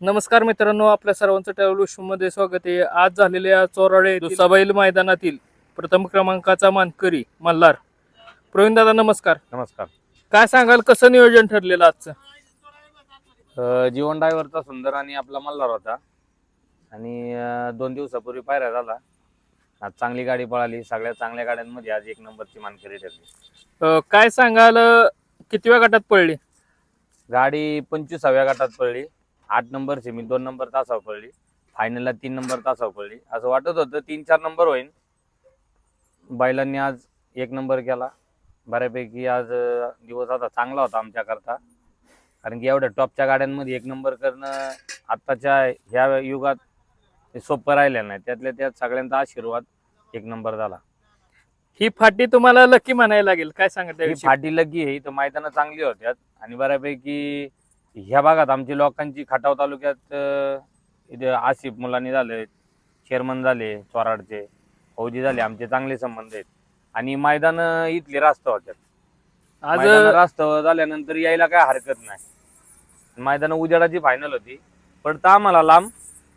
नमस्कार मित्रांनो आपल्या सर्वांचं ट्रॅव्हलमध्ये स्वागत आहे. आज झालेल्या चोराडे दुसाबैल मैदानातील प्रथम क्रमांकाचा मानकरी मल्हार. प्रवीण दादा नमस्कार. नमस्कार. काय सांगाल कसं नियोजन ठरलेलं आजचं? अ, जीवन ड्रायव्हरचा सुंदर आणि आपला मल्हार होता. आणि अ, दोन दिवसापूर्वी पायऱ्या झाला. आज चांगली गाडी पळाली. सगळ्या चांगल्या गाड्यांमध्ये आज एक नंबरची मानकरी ठरली. अं, काय सांगाल अं, कितव्या गटात पडली गाडी पंचवीसाव्या गटात पडली आठ नंबर सेमी दोन नंबर तासावर पडली. फायनलला तीन नंबर तासावर पडली. असं वाटत होतं तीन चार नंबर होईल बैलांनी आज एक नंबर केला. बऱ्यापैकी आज दिवस आता चांगला होता आमच्याकरता. कारण की एवढ्या टॉपच्या गाड्यांमध्ये एक नंबर करणं आत्ताच्या ह्या युगात सोपं राहिलं नाही. त्यातल्या त्यात सगळ्यांचा आशीर्वाद एक नंबर झाला. ही फाटी तुम्हाला लकी म्हणायला लागेल. काय सांगा ही त्याविषयी फाटी लगी आहे. तर मैदानं चांगली होत्यात. आणि बऱ्यापैकी ह्या भागात आमची लोकांची खटाव तालुक्यात इथे आसिफ मुलांनी झाले चेअरमन झाले चोराडचे फौजी झाले आमचे चांगले संबंध आहेत. आणि मैदान इथले रास्त होत्यात. आज रास्त झाल्यानंतर यायला काय हरकत नाही. मैदान उजेडाची फायनल होती. पडतं आम्हाला लांब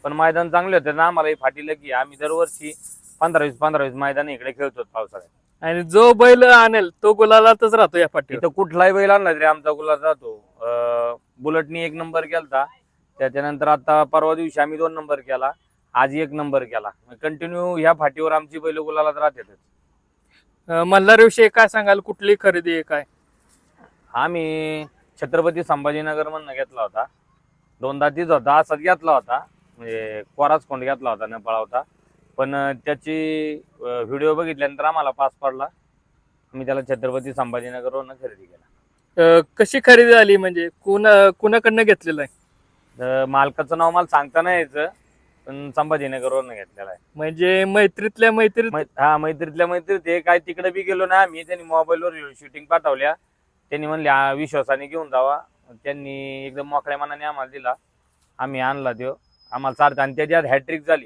पण मैदान चांगले होते ना आम्हाला ही फाटी लगी आम्ही दरवर्षी पंधरा वीस पंधरा वीस मैदान इकडे खेळतो पावसाळ्यात. आणि जो बैल आणेल तो गुलालातच राहतो या फाटीवर. इथं कुठलाही बैल आणला तरी आमचा जातो अं, बुलेटनी एक नंबर केलता. त्याच्यानंतर आता परवा दिवशी आम्ही दोन नंबर केला. आज एक नंबर केला. कंटिन्यू ह्या फाटीवर आमची बैल गुलालात राहतात अं, मल्हारविषयी काय सांगाल? कुठली खरेदी आहे काय? आम्ही छत्रपती संभाजीनगर मधनं घेतला होता. दोनदा तीच होता. असाच घेतला होता. म्हणजे कोराच कोंड घेतला होता न पळावता पण त्याची व्हिडिओ बघितल्यानंतर आम्हाला पास पडला. मी त्याला छत्रपती संभाजीनगरवरून खरेदी केला. अं, कशी खरेदी झाली? म्हणजे कुणा कुणाकडनं घेतलेलं आहे? तर मालकाचं नाव मला सांगता नाही यायचं पण संभाजीनगरवरून घेतलेला आहे. म्हणजे मैत्रीतल्या मैत्रीत मै- हा मैत्रीतल्या मैत्रीत. हे काय तिकडे बी गेलो ना आम्ही त्यांनी मोबाईलवर शूटिंग पाठवल्या. त्यांनी म्हणले "हा, विश्वासाने घेऊन जावा. त्यांनी एकदम मोकळ्या मनाने आम्हाला दिला. आम्ही आणला त्यो. आम्हाला चालतं आणि त्याची आज हॅट्रिक झाली.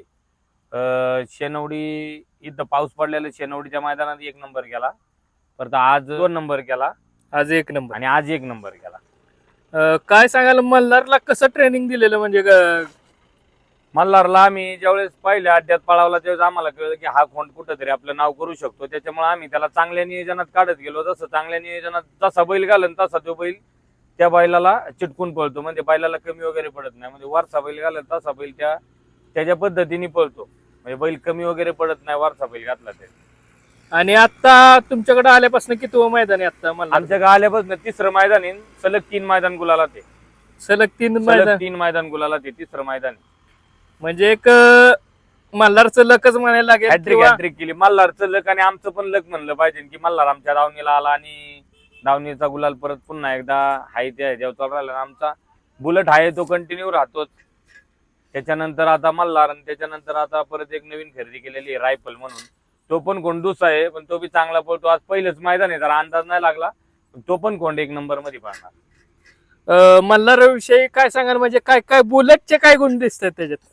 अं, शेनवडी इथं पाऊस पडलेला शेनवडीच्या मैदानात एक नंबर केला परत आज दोन नंबर केला आज एक नंबर. आणि आज एक नंबर अं, काय सांगाल मल्हारला कसं ट्रेनिंग दिलेलं म्हणजे ग- मल्हारला आम्ही ज्यावेळेस पहिल्या अड्ड्यात पळावला त्यावेळेस आम्हाला कळलं की हा खोंड कुठंतरी आपलं नाव करू शकतो. त्याच्यामुळे आम्ही त्याला चांगल्या नियोजनात काढत गेलो. जसं चांगल्या नियोजनात जसा बैल घालन तसा तो बैल त्या बैलाला चिटकून पळतो. म्हणजे बैलाला कमी वगैरे पडत नाही. म्हणजे वरचा बैल घालन तसा बैल त्या त्याच्या पद्धतीने पळतो. म्हणजे बैल कमी वगैरे पडत नाही वरचा बैल घातला ते आणि आता तुमच्याकडे आल्यापासून किती मैदान आहे आता मला? आमच्या गाव आल्यापासून तिसरं मैदान आहे. सलग तीन मैदान गुलाला ते सलग तीन मैदान? तीन मैदान गुलाला ते तिसरं मैदान म्हणजे एक मल्हारचं लकच म्हणायला लागेल हॅट्रिक किंवा- हॅट्रिक केली. मल्हारचं लक आणि आमचं पण लक म्हणलं पाहिजे. की मल्हार आमच्या दावणीला आला आणि दावणीचा गुलाल परत पुन्हा एकदा हाय त्या ह्याच्यावर चालू राहिला आमचा बुलेट आहे तो कंटिन्यू राहतोच. त्याच्यानंतर आता मल्हार आणि त्याच्यानंतर आता परत एक नवीन खरेदी केलेली आहे रायफल म्हणून. तो पण कोंडूस आहे पण तो बी चांगला पळतो. आज पहिलंच मैदान आहे जरा अंदाज नाही लागला. पण तो पण कोंड एक नंबरमध्ये पाहणार. अं, मल्हारविषयी काय सांगाल? म्हणजे काय काय बुलेटचे काय गुण दिसतात त्याच्यात?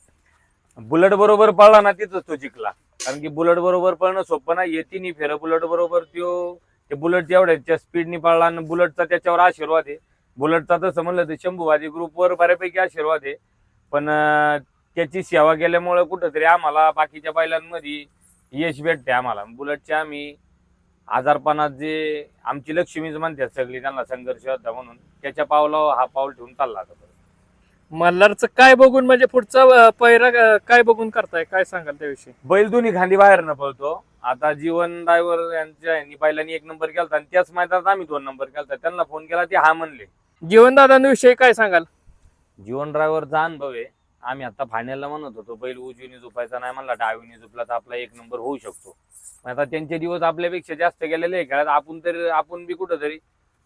बुलेट बरोबर पळला ना तिथंच तो जिंकला. कारण की बुलेट बरोबर पळणं सोपं नाही येते नाही फेर बुलेट बरोबर त्यो ते बुलेट एवढ्या स्पीडनी पळला आणि बुलेटचा त्याच्यावर आशीर्वाद आहे. बुलेटचा तसं म्हणलं तर शंभूवादी ग्रुपवर बऱ्यापैकी आशीर्वाद आहे. पण अं, त्याची सेवा केल्यामुळे कुठंतरी आम्हाला बाकीच्या बैलांमध्ये यश भेटते आम्हाला. बुलेटचे आम्ही आजारपणात जे आमची लक्ष्मीच म्हणतात सगळी त्यांना संघर्ष होता म्हणून. त्याच्या पावलावर हा पाऊल ठेवून चालला होता. मल्हारचं काय बघून म्हणजे पुढचा पैरा काय बघून करताय? काय सांगाल त्याविषयी? बैल दोन्ही खांदी बाहेर न पळतो. आता जीवन ड्रायव्हर यांच्या यांनी पहिल्यानी एक नंबर केलता आणि त्याच मैदानात आम्ही दोन नंबर केलता. त्यांना फोन केला ते हा म्हणले. जीवनदादांविषयी काय सांगाल? जीवन ड्रायव्हरचा अनुभव आहे. आम्ही आता फायनलला म्हणत होतो बैल उजवीने झुपायचा नाही म्हणला डावीने झुपला तर आपला एक नंबर होऊ शकतो. आता त्यांचे दिवस आपल्यापेक्षा जास्त गेलेले आहे खेळात आपण तरी आपण बी कुठंतरी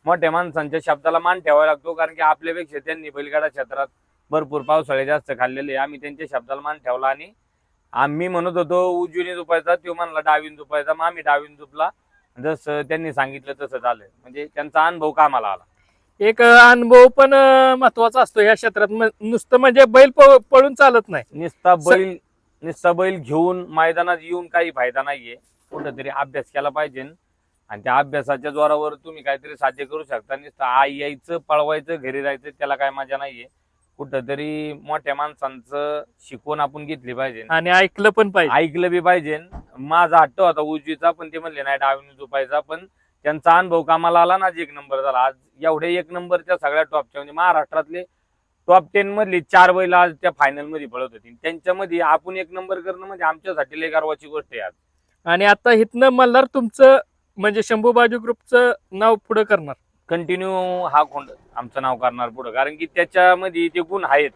मोठ्या माणसांच्या शब्दाला मान ठेवावा लागतो कारण की आपल्यापेक्षा त्यांनी बैलगाडा क्षेत्रात भरपूर पावसाळे जास्त खाल्लेले आम्ही त्यांच्या शब्दाला मान ठेवला आणि आम्ही म्हणत होतो उजवीने झुपायचा तो म्हणला डावीन झुपायचा मग आम्ही डावीन झुपला. जसं त्यांनी सांगितलं तसं झालं. म्हणजे त्यांचा अनुभव कामाला आला. एक अनुभव पण महत्त्वाचा असतो या क्षेत्रात. म- नुसतं म्हणजे बैल प- पळून चालत नाही. निस्ता बैल निस्ता बैल घेऊन मैदानात येऊन काही फायदा नाहीये. कुठंतरी अभ्यास केला पाहिजे. आणि त्या अभ्यासाच्या जोरावर तुम्ही काहीतरी साध्य करू शकता. नुसतं आई यायचं पळवायचं घरी राहायचं त्याला काय मजा नाहीये. कुठंतरी मोठ्या माणसांचं शिकवण आपण घेतली पाहिजे. आणि ऐकलं पण पाहिजे. ऐकलं बी पाहिजे. माझा हट्ट होता उजवीचा पण ते म्हणले नाही डावीने झोपायचा पण त्यांचा अनुभव कामाला आला ना आज एक नंबर झाला. आज एवढ्या एक नंबरच्या सगळ्या टॉपच्या म्हणजे महाराष्ट्रातले टॉप टेन मधली चार बैल आज त्या फायनलमध्ये पळत होती. त्यांच्यामध्ये आपण एक नंबर करणं म्हणजे आमच्यासाठी लय गर्वाची गोष्ट आहे आज. आणि आता इथनं मल्हार तुमचं म्हणजे शंभू बाजू ग्रुपचं नाव पुढे करणार. कंटिन्यू हा खोंड आमचं नाव करणार पुढं. कारण की त्याच्यामध्ये ते गुण आहेत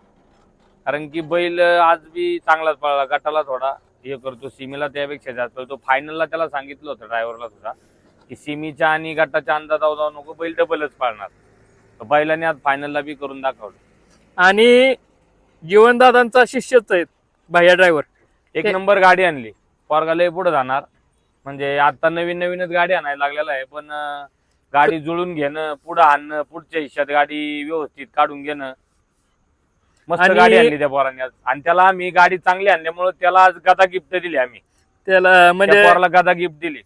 कारण की बैल आज बी चांगलाच पळाला गटाला थोडा हे करतो सीमेला त्यापेक्षा जास्त पळतो. फायनलला त्याला सांगितलं होतं ड्रायव्हरला सुद्धा. की सीमीच्या आणि गटाच्या अंदाजावर जाऊ नको बैल डबलच पाळणार. तर बैलाने आज फायनलला बी करून दाखवलं. आणि जीवनदादांचा शिष्यच आहेत भैया ड्रायव्हर एक ते- नंबर गाडी आणली. पोरगाला पुढे जाणार. म्हणजे आता नवीन नवीनच गाडी आणायला लागलेला आहे पण अं, गाडी जुळून घेणं पुढं आणणं पुढच्या हिश्यात गाडी व्यवस्थित काढून घेणं. मस्त आणि- गाडी आणली त्या पोरांनी आज. आणि त्याला आम्ही गाडी चांगली आणल्यामुळे त्याला आज गदा गिफ्ट दिली आम्ही. त्याला त्या म्हणजे पोराला गदा गिफ्ट दिली.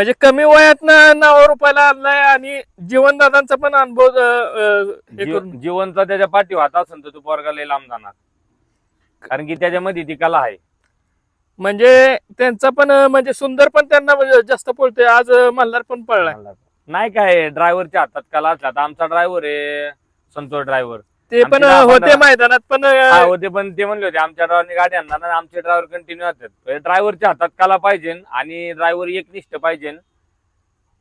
म्हणजे कमी वयात नावा रुपयाला आणलाय आणि जीवनदादांचा पण अनुभव हे करून जीवनचा त्याच्या पाठीवर हात असेल तर तो पोरगा लय लांब जाणार. कारण की त्याच्यामध्ये ती कला आहे. म्हणजे त्यांचा पण अं, म्हणजे सुंदर पण त्यांना म्हणजे जास्त पळतोय आज अं, मल्हार पण पळलाय. नाही काय ड्रायव्हरच्या हातात कला असला तर आमचा ड्रायव्हर आहे संतोष ड्रायव्हर. ते पण आमचे होते मैदानात पण हा अं, होते पण ते म्हणले होते आमच्या ड्रायव्हरने गाडी आणणार आणि आमचे ड्रायव्हर कंटिन्यू असतात. ड्रायव्हरच्या हातात कला पाहिजे आणि ड्रायव्हर एकनिष्ठ पाहिजे.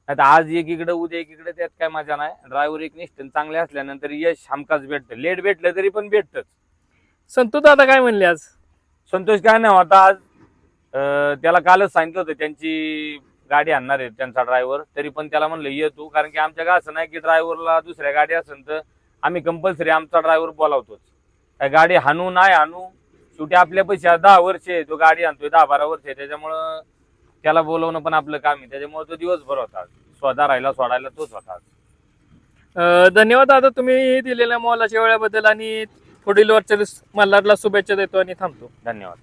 आता आज एकीकडे उद्या एकीकडे त्यात काय मजा नाही. ड्रायव्हर एकनिष्ठ आणि चांगले असल्यानंतर यश हमखास भेटतं. लेट भेटलं तरी पण भेटतच. संतू दादा काय म्हणले आज? संतोष काय नाही होता आज अं, त्याला कालच सांगितलं होतं त्यांची गाडी आणणार आहे त्यांचा ड्रायव्हर. तरी पण त्याला म्हणलं ये तू कारण की आमच्या काय असं नाही की ड्रायव्हरला दुसऱ्या गाडी असेल तर आम्ही कंपल्सरी आमचा ड्रायव्हर बोलावतोच. काय गाडी हाणू नाही हाणू शेवटी आपल्या पैसे दहा वर्ष आहे तो गाडी आणतोय दहा बारा वर्ष आहे त्याच्यामुळं त्याला बोलवणं पण आपलं काम आहे. त्याच्यामुळे तो दिवसभर होता. स्वतः राहिला सोडायला तोच होता. अं, धन्यवाद दादा तुम्ही दिलेल्या मोलाच्या वेळाबद्दल आणि पुढील वरच्या मल्हारला शुभेच्छा देतो आणि थांबतो. धन्यवाद.